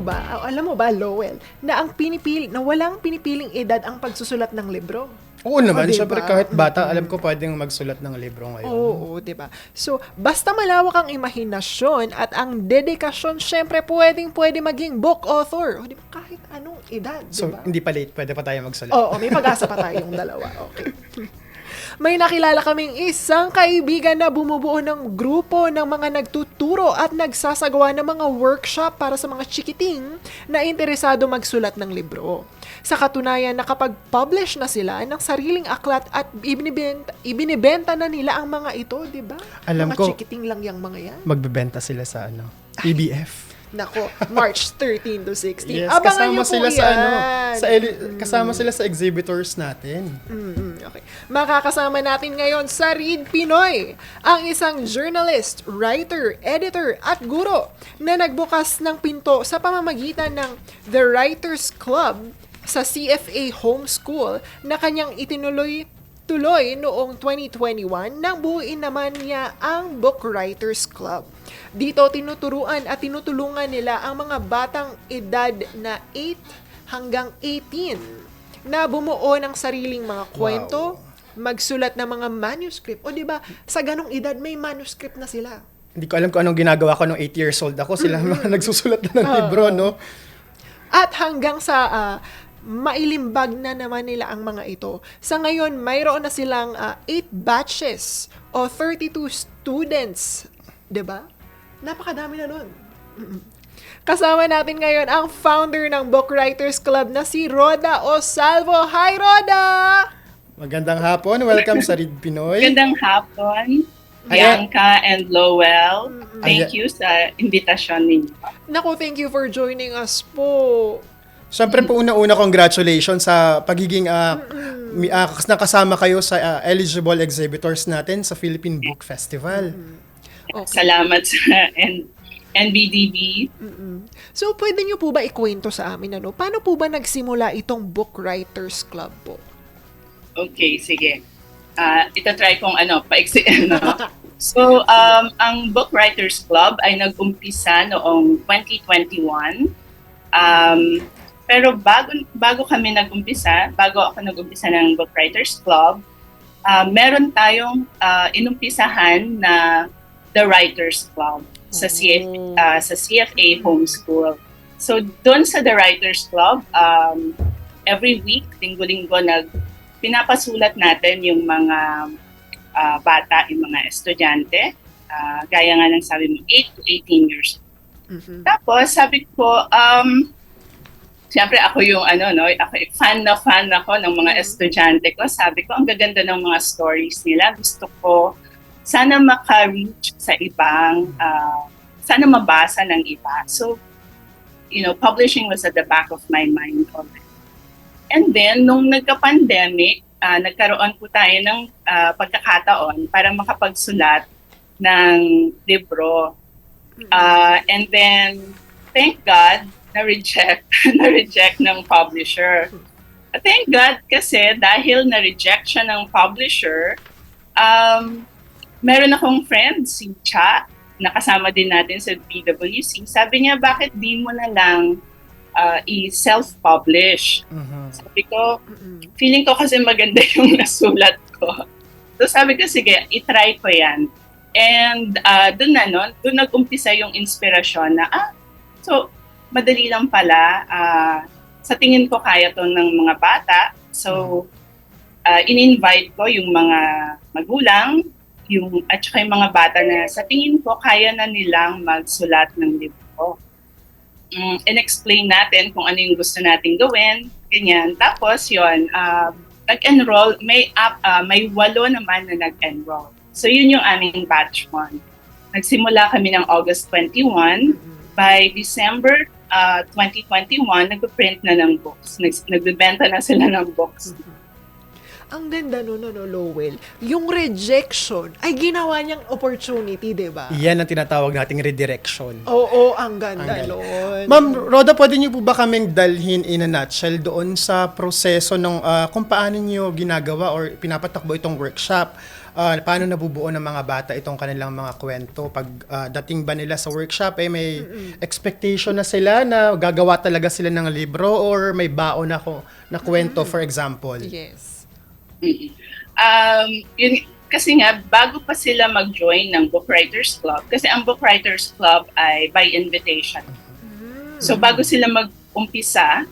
nyo ba, alam mo ba, Lowell, na ang pinipili, na walang pinipiling edad ang pagsusulat ng libro? Oo naman, O, diba? syempre kahit bata, alam ko pwedeng magsulat ng libro ngayon. Oo, 'di ba? So, basta malawak ang imahinasyon at ang dedikasyon, syempre pwedeng pwede maging book author. O, 'di ba? Kahit anong edad, 'di So, hindi pa late, pwede pa tayo magsulat. Oo, may pag-asa pa tayong dalawa. Okay. May nakilala kaming isang kaibigan na bumubuo ng grupo ng mga nagtuturo at nagsasagawa ng mga workshop para sa mga chikiting na interesado magsulat ng libro. Sa katunayan, nakapag-publish na sila ng sariling aklat at ibinibenta, ibinibenta na nila ang mga ito, di ba? Alam mga ko. chikiting lang yung mga yan. Magbebenta sila sa ano, EBF. Nako, March 13 to 16. Yes, Abangan kasama niyo po sila sa yan. ano, sa eli- kasama sila sa exhibitors natin. Mm, okay. Makakasama natin ngayon sa Read Pinoy, ang isang journalist, writer, editor at guro na nagbukas ng pinto sa pamamagitan ng The Writers Club sa CFA Homeschool na kanyang itinuloy tuloy noong 2021 nang buuin naman niya ang Book Writers Club. Dito tinuturuan at tinutulungan nila ang mga batang edad na 8 hanggang 18 na bumuo ng sariling mga kwento, magsulat ng mga manuscript. O di ba, sa ganong edad may manuscript na sila. Hindi ko alam kung anong ginagawa ko nung 8 years old ako. Sila mga nagsusulat na ng libro, no? At hanggang sa ah, mailimbag na naman nila ang mga ito. Sa ngayon, mayroon na silang 8 batches o 32 students. 'Di ba? Napakadami na nun. Mm-mm. Kasama natin ngayon ang founder ng Book Writers Club na si Roda Osalvo. Hi, Roda! Magandang hapon. Welcome sa Read Pinoy. Magandang hapon. Bianca and Lowell. Thank Ayan. you sa invitasyon ninyo. Naku, thank you for joining us po. Siyempre po una-una congratulations sa pagiging ah, kas- nakasama kayo sa ah, eligible exhibitors natin sa Philippine Book Festival. Okay. Salamat sa N- NBDB. Mm-mm. So, pwede nyo po ba ikwento sa amin, ano? Paano po ba nagsimula itong Book Writers Club po? Okay, sige. Ah, itatry kong ano, paiksi, ano. So, um, ang Book Writers Club ay nag-umpisa noong 2021. Um, pero bago, bago kami nag-umpisa, bago ako nag-umpisa ng Book Writers Club, ah, meron tayong ah, inumpisahan na The Writers Club sa, CF, Oh. ah, sa CFA Homeschool. So, doon sa The Writers Club, um, every week, linggo-linggo, nag, pinapasulat natin yung mga ah, bata, yung mga estudyante. Ah, gaya nga ng sabi mo, 8 to 18 years Mhm. tapos, sabi ko, um, siyempre ako yung ano, no, ako, fan na fan ako ng mga estudyante ko. Sabi ko, ang gaganda ng mga stories nila. Gusto ko, sana maka-reach sa ibang, ah, sana mabasa ng iba. So, you know, publishing was at the back of my mind already. And then, nung nagka-pandemic, ah, nagkaroon po tayo ng ah, pagkakataon para makapagsulat ng libro Uh, and then, thank God, na-reject, na-reject ng publisher. Thank God kasi dahil na-reject siya ng publisher, um, meron akong friend, si Cha, nakasama din natin sa PwC. Sabi niya, bakit di mo na lang uh, i-self-publish? Mhm. Sabi ko, feeling ko kasi maganda yung nasulat ko. So sabi ko, sige, itry ko yan. And uh, doon na, no, doon nag-umpisa yung inspirasyon na, ah, so, madali lang pala. ah, sa tingin ko, kaya to ng mga bata. So, uh, in-invite ko yung mga magulang, yung, at saka yung mga bata na sa tingin ko, kaya na nilang magsulat ng libro. Mm, in-explain natin kung ano yung gusto nating gawin, ganyan. Tapos, yon uh, nag-enroll, may, app, ah, may walo naman na nag-enroll. So, yun yung aming batch 1. Nagsimula kami ng August 21. By December ah, 2021, nag-print na ng books. Nag- nagbebenta na sila ng books. Ang ganda nun, no, no, Lowell. Yung rejection ay ginawa niyang opportunity, di ba? Yan ang tinatawag nating redirection. Oo, ang ganda Ang ganda. nun. Ma'am Roda, pwede niyo po ba kaming dalhin in a nutshell doon sa proseso ng ah, kung paano niyo ginagawa or pinapatakbo itong workshop? Ah, paano nabubuo ng mga bata itong kanilang mga kwento? Pag ah, dating ba nila sa workshop, eh, may expectation na sila na gagawa talaga sila ng libro or may baon na, ko, na kwento, for example? Yes. Mm. Um, yun, kasi nga, bago pa sila mag-join ng Book Writers Club, kasi ang Book Writers Club ay by invitation. So bago sila mag-umpisa,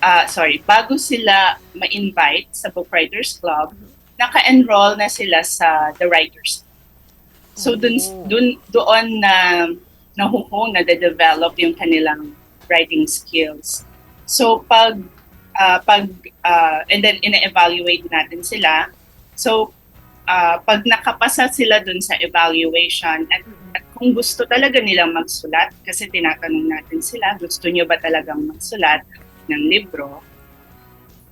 ah, sorry, bago sila ma-invite sa Book Writers Club, naka-enroll na sila sa The Writers. So dun, Oh. dun, doon na nahuhong, na develop yung kanilang writing skills. So pag, ah, pag ah, and then ina-evaluate natin sila. So ah, pag nakapasa sila dun sa evaluation at, at kung gusto talaga nilang magsulat, kasi tinatanong natin sila, gusto nyo ba talagang magsulat ng libro?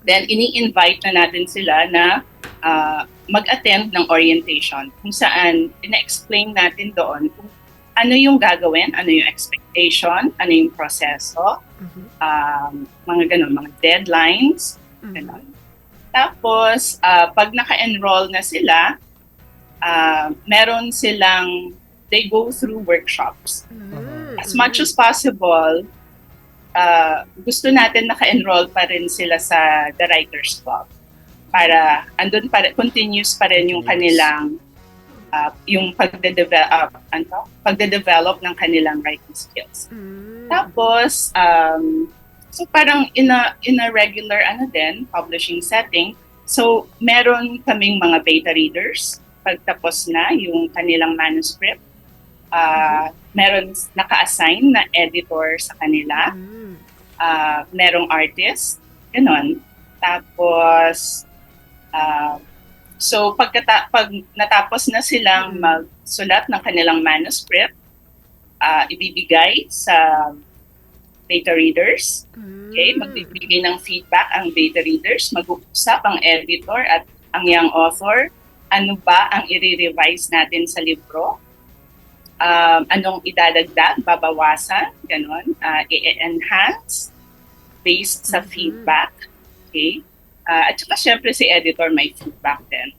Then ini-invite na natin sila na ah, mag-attend ng orientation kung saan ina-explain natin doon kung ano yung gagawin, ano yung expectation, ano yung proseso, Mhm. um, mga ganun, mga deadlines, Mhm. Ganon. Tapos, ah, pag naka-enroll na sila, ah, meron silang, they go through workshops. Mm, As much as possible, ah, gusto natin naka-enroll pa rin sila sa The Writers Club. Para, andun pa rin, continuous pa rin yung kanilang, ah, yung pagde-develop, ano, pagde-develop ng kanilang writing skills. Mm. Tapos, um, so parang in a, in a regular ano din, publishing setting, so meron kaming mga beta readers pagtapos na yung kanilang manuscript. Uh, Meron naka-assign na editor sa kanila. Mm. Uh, merong artist. Ganon. Tapos, uh, so pagkata- pag natapos na silang magsulat ng kanilang manuscript, uh, ibibigay sa beta readers. Okay, Mm. magbibigay ng feedback ang beta readers, mag-uusap ang editor at ang young author, ano ba ang i-revise natin sa libro, um, anong idadagdag, babawasan, ganon, uh, i-enhance based sa Mhm. feedback. Okay? Uh, at saka syempre si editor may feedback din.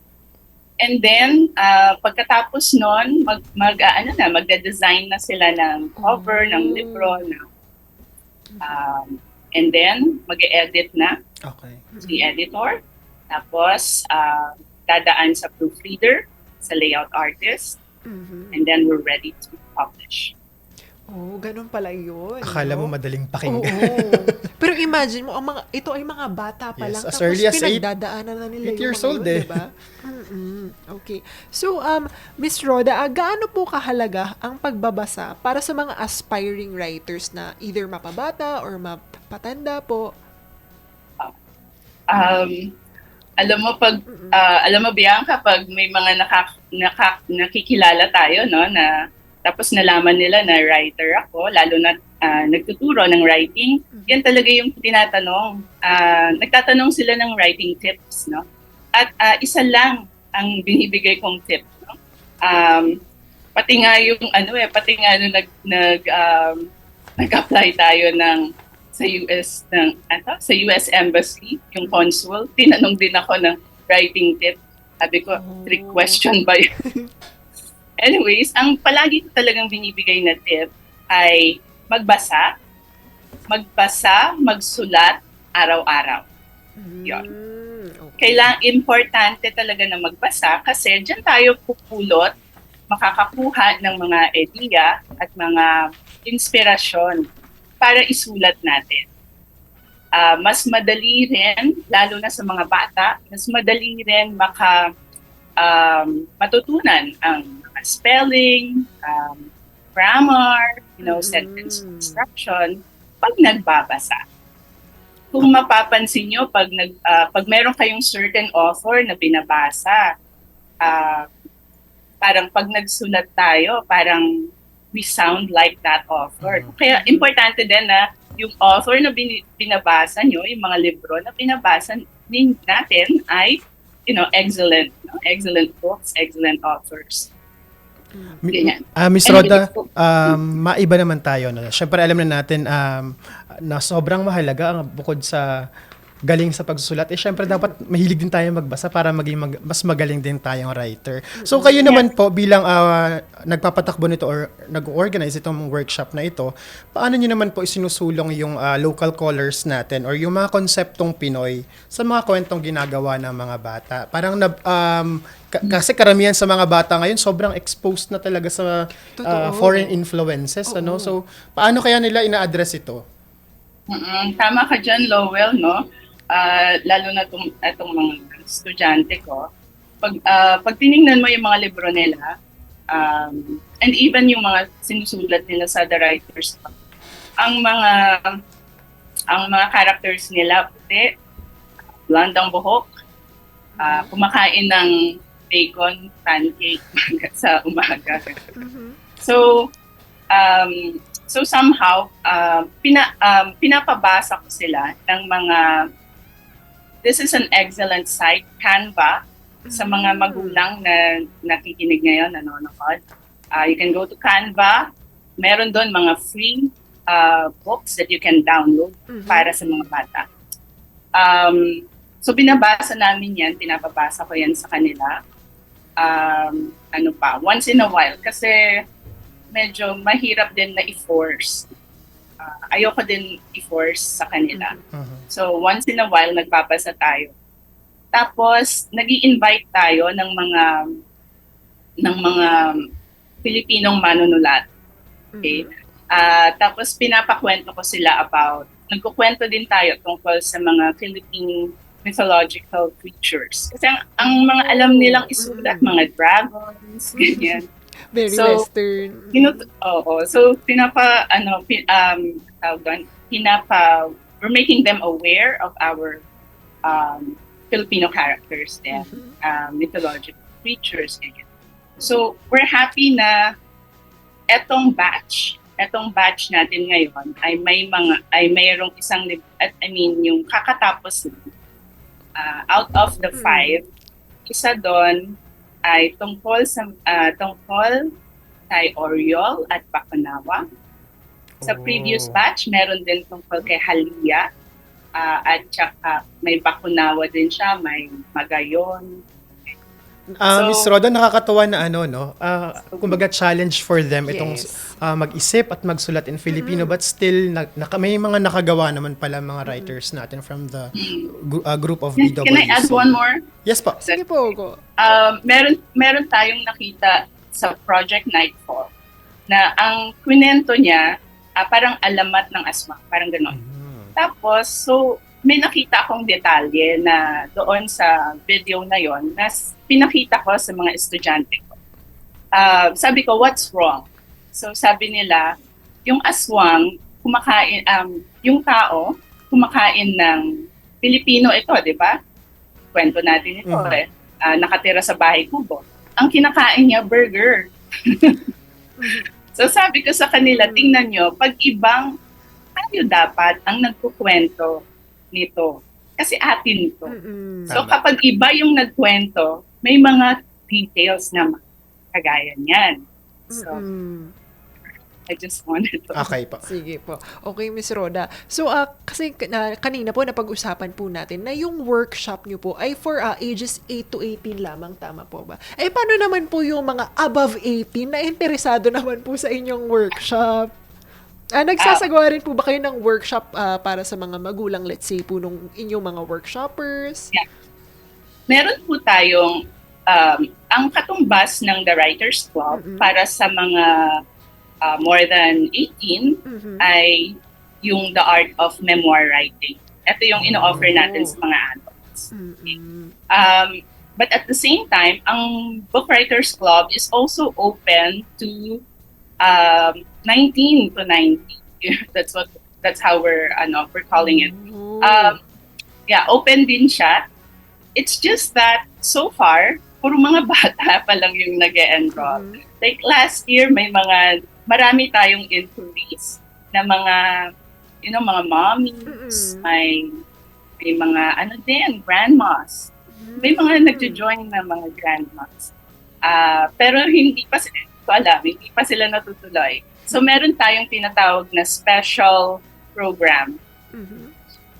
And then, uh, pagkatapos nun, mag, mag ah, ano na, magde-design na sila ng cover, ng Oh. libro, ng Um, and then, mag-edit na Okay. si editor. Tapos, uh, dadaan sa proofreader, sa layout artist, Mhm. and then we're ready to publish. Oh, ganun pala yun. Akala mo no? madaling Oo. pakinggan. Pero imagine mo, ang mga, ito ay mga bata pa Yes, lang. as tapos early as eight- pinagdadaanan na nila eight yung years mga old yun, eh. diba? Mm-mm. Okay. So, um, Miss Rhoda, ah, gaano po kahalaga ang pagbabasa para sa mga aspiring writers na either mapabata or mapatanda po? Um, alam mo, pag, uh, alam mo, Bianca, pag may mga naka, naka, nakikilala tayo, no, na tapos nalaman nila na writer ako, lalo na ah, nagtuturo ng writing, yan talaga yung tinatanong. Ah, nagtatanong sila ng writing tips, no? At ah, isa lang ang binibigay kong tip, no? Um, pati nga yung ano eh, pati nga nung nag, nag, um, nag-apply tayo ng sa US ng ano, sa US Embassy, yung consul, tinanong din ako ng writing tip. Sabi ko, trick Oh. question ba yun? Anyways, ang palagi ko talagang binibigay na tip ay magbasa, magbasa, magsulat araw-araw. Yun. Mm, okay. Kailang importante talaga na magbasa kasi diyan tayo pupulot, makakakuha ng mga idea at mga inspirasyon para isulat natin. Ah, mas madali rin, lalo na sa mga bata, mas madali rin maka um, matutunan ang spelling, um, grammar, you know, Mhm. sentence construction pag nagbabasa. Kung mapapansin nyo, pag, nag, ah, pag meron kayong certain author na binabasa, ah, parang pag nagsulat tayo, parang we sound like that author. Mhm. Kaya importante din na yung author na bin- binabasa nyo, yung mga libro na binabasa natin ay, you know, excellent, no? excellent books, excellent authors. Ganyan. Ah, Miss And Roda, um, maiba naman tayo. No? Siyempre, alam na natin um, na sobrang mahalaga ang bukod sa galing sa pagsusulat, eh syempre dapat mahilig din tayo magbasa para maging mag- mas magaling din tayong writer. So kayo naman po bilang ah, nagpapatakbo nito or nag-organize itong workshop na ito, paano niyo naman po isinusulong yung ah, local colors natin or yung mga konseptong Pinoy sa mga kwentong ginagawa ng mga bata? Parang na, um, ka- kasi karamihan sa mga bata ngayon sobrang exposed na talaga sa Totoo. foreign influences ano. So paano kaya nila ina-address ito? Mm-mm, tama ka dyan, Lowell, no? Ah, lalo na itong, itong mga estudyante ko. Pag, ah, pag tinignan mo yung mga libro nila, um, and even yung mga sinusulat nila sa The Writers Club, ang mga ang mga characters nila, puti, blonde ang buhok, ah, kumakain ng bacon pancake sa umaga. So, um, so somehow, uh, pina, um, pinapabasa ko sila ng mga, this is an excellent site, Canva, sa mga magulang na nakikinig ngayon, nanonood. Uh, you can go to Canva. Meron doon mga free uh, books that you can download Mhm. para sa mga bata. Um, so binabasa namin yan, pinapabasa ko yan sa kanila. Um, ano pa, once in a while. Kasi medyo mahirap din na i-force. Ah, ayoko din i-force sa kanila. Mhm. So once in a while, nagbabasa tayo. Tapos, nag invite tayo ng mga ng mga Pilipinong manunulat. Okay? Ah, tapos pinapakwento ko sila about, nagkukwento din tayo tungkol sa mga Philippine mythological creatures. Kasi ang, ang mga alam nilang isulat, Mm. mga dragons, ganyan. Very So, western. Pinut Oo. So, pinapa, ano, pin, um, tawag pinapa, we're making them aware of our um, Filipino characters and Mhm. um, mythological creatures. Ganyan. So, we're happy na etong batch, etong batch natin ngayon ay may mga, ay mayroong isang, at I mean, yung kakatapos na, uh, out of the Mm. five, isa doon ay tungkol sa, ah, tungkol kay Oriol at Bakunawa. Sa Oh. previous batch, meron din tungkol kay Halia. ah, at saka may Bakunawa din siya, may Magayon. Ah, So- Miss Roda, nakakatawa na ano, no? Ah, kumbaga challenge for them itong Yes. ah, mag-isip at magsulat in Filipino but still na, naka- may mga nakagawa naman pala mga writers natin from the gr- ah, group of BWC. Can I add one more? Yes po. Sige po, go. Um, meron, meron tayong nakita sa Project Nightfall na ang kwento niya ah, parang alamat ng asma, parang gano'n. Tapos, so, may nakita akong detalye na doon sa video na yon na pinakita ko sa mga estudyante ko. Ah, sabi ko, what's wrong? So, sabi nila, yung aswang, kumakain, um, yung tao, kumakain ng Pilipino ito, di ba? Kwento natin ito Mhm. eh. Ah, nakatira sa bahay kubo. Ang kinakain niya, burger. so sabi ko sa kanila, tingnan nyo, pag ibang tayo dapat ang nagkukwento nito. Kasi atin to. Mm-mm. So kapag iba yung nagkwento, may mga details na kagaya niyan. So Mm-mm. I just wanted to. Okay po. Sige po. Okay, Miss Roda. So, ah, kasi na, kanina po napag-usapan po natin na yung workshop nyo po ay for ah, ages 8 to 18 lamang. Tama po ba? Eh, paano naman po yung mga above 18 na interesado naman po sa inyong workshop? Ah, nagsasagawa rin po ba kayo ng workshop ah, para sa mga magulang, let's say po, nung inyong mga workshoppers? Meron po tayong um, ang katumbas ng The Writers Club Mm-mm. para sa mga uh, more than 18 Mhm. ay yung The Art of Memoir Writing. Ito yung ino-offer natin sa mga adults. Mm-mm. Um, but at the same time, ang Book Writers Club is also open to um, 19 to 90. that's what that's how we're ano, we're calling it. Oh. Um, yeah, open din siya. It's just that so far, puro mga bata pa lang yung nag enroll Mhm. Like last year, may mga, marami tayong inquiries na mga, you know, mga mommies, Mm-mm. may, may mga, ano din, grandmas. May mga nagjo-join na mga grandmas. Ah, pero hindi pa sila, ko alam, hindi pa sila natutuloy. So meron tayong tinatawag na special program Mhm.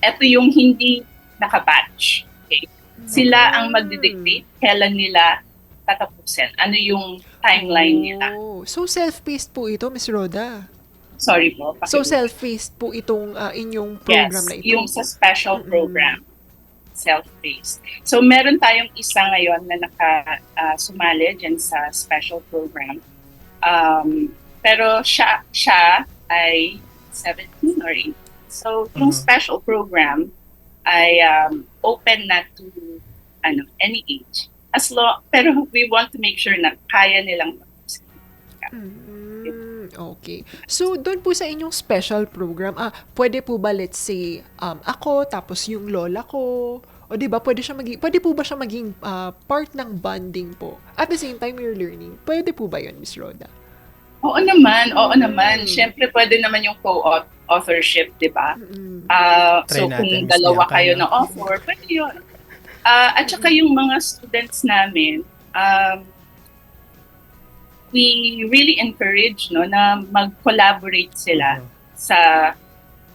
ito yung hindi nakabatch. Sila ang magdidictate kailan nila tatapusin. Ano yung timeline nila. Oh, so self-paced po ito, Miss Roda. Sorry po. So pakiulit. self-paced po itong ah, inyong program yes, na ito. yung sa special Mm-mm. program. Self-paced. So, meron tayong isa ngayon na naka-sumali dyan sa special program. Um, pero siya, siya ay 17 or 18. So, yung Mhm. special program ay um, open na to ano, any age. As long, pero we want to make sure na kaya nilang Mm, okay. So, doon po sa inyong special program, ah, pwede po ba, let's say, um, ako, tapos yung lola ko, o di ba, pwede siya maging, pwede po ba siya maging ah, part ng bonding po? At the same time, you're learning. Pwede po ba yun, Miss Roda? Oo naman, oo Mm. naman. Siyempre, pwede naman yung co-authorship, di ba? Ah, Try so natin, kung dalawa kayo no? na offer, pwede yun. Ah, at saka yung mga students namin, um, we really encourage no na mag-collaborate sila sa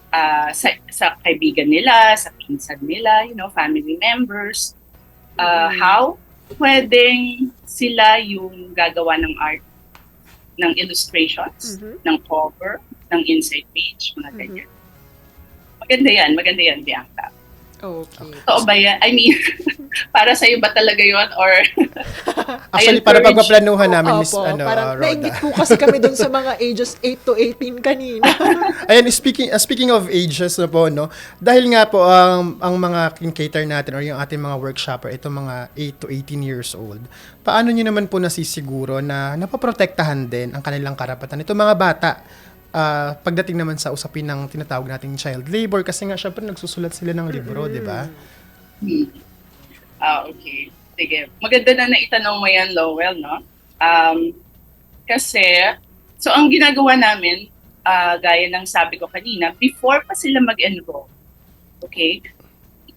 ah, sa sa kaibigan nila, sa pinsan nila, you know, family members. Ah, Mhm. How pwedeng sila yung gagawa ng art, ng illustrations, Mhm. ng cover, ng inside page, mga Mhm. ganyan. Maganda yan, maganda yan, Bianca. Okay. Totoo ba yan? I mean, para sa'yo ba talaga yon or Actually, para pagpaplanuhan namin, Miss Opo, ano, parang uh, nainggit Roda. po kasi kami doon sa mga ages 8 to 18 kanina. Ayan, speaking uh, speaking of ages na po, no, dahil nga po ang ang mga kin-cater natin or yung ating mga workshopper, ito mga 8 to 18 years old, paano nyo naman po nasisiguro na napaprotektahan din ang kanilang karapatan? Ito mga bata, ah, pagdating naman sa usapin ng tinatawag nating child labor, kasi nga syempre nagsusulat sila ng libro, di ba? Ah, okay. Sige. Maganda na naitanong mo yan, Lowell, no? Um, kasi, so ang ginagawa namin, ah, gaya ng sabi ko kanina, before pa sila mag-enroll, okay,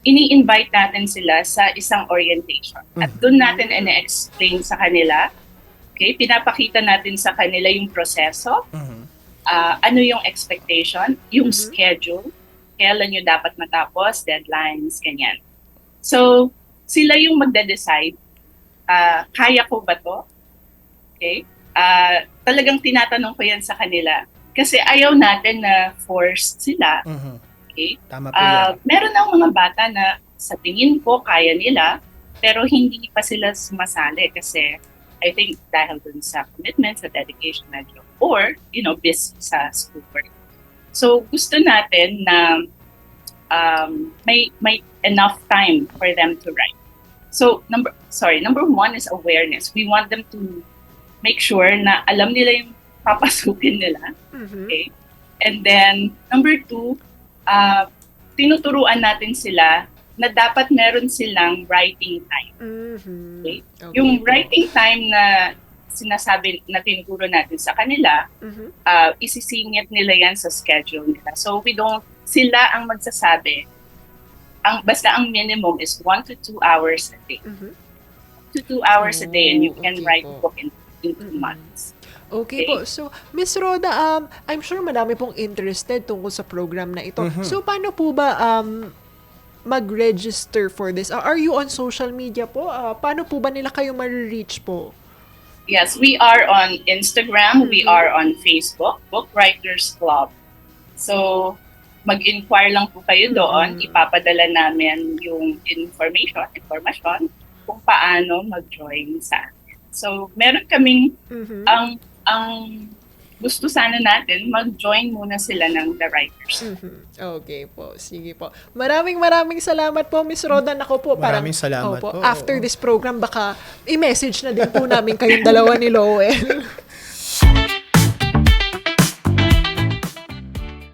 ini-invite natin sila sa isang orientation. At doon natin ina-explain sa kanila, okay, pinapakita natin sa kanila yung proseso, ah, ano yung expectation, yung Mhm. schedule, kailan nyo dapat matapos, deadlines, ganyan. So, sila yung magde-decide, ah, kaya ko ba to? Okay? Ah, talagang tinatanong ko yan sa kanila. Kasi ayaw natin na forced sila. Mhm. Okay? Tama po yan. Ah, meron ng mga bata na sa tingin ko kaya nila, pero hindi pa sila sumasali kasi I think dahil dun sa commitment, sa dedication medyo, or, you know, busy sa schoolwork. So, gusto natin na um, may may enough time for them to write. So, number sorry, number one is awareness. We want them to make sure na alam nila yung papasukin nila Mhm. Okay. And then, number two, uh, tinuturuan natin sila na dapat meron silang writing time. Mhm. Okay. Okay Yung writing time na sinasabi na tinuturo natin sa kanila, Mhm. uh, isisingit nila yan sa schedule nila. So we don't, sila ang magsasabi, ang basta ang minimum is one to two hours a day. Mhm. To two hours a day and you Oh, can okay write po. a book in, in two Mhm. months. Okay Okay. po. So, Miss Roda, um, I'm sure madami pong interested tungkol sa program na ito. Mhm. So, paano po ba um, mag-register for this? Uh, are you on social media po? Uh, paano po ba nila kayo ma-reach po? Yes, we are on Instagram, we Mhm. are on Facebook, Book Writers Club. So, mag-inquire lang po kayo doon, Mhm. ipapadala namin yung information, information kung paano mag-join sa atin. So, meron kaming Mhm. ang ang gusto sana natin mag-join muna sila ng The Writers. Mhm. Okay po. Sige po. Maraming maraming salamat po, Miss Roda. Ako po, parang, Maraming salamat Opo, po, After this program, baka i-message na din po namin kayong dalawa ni Lowell.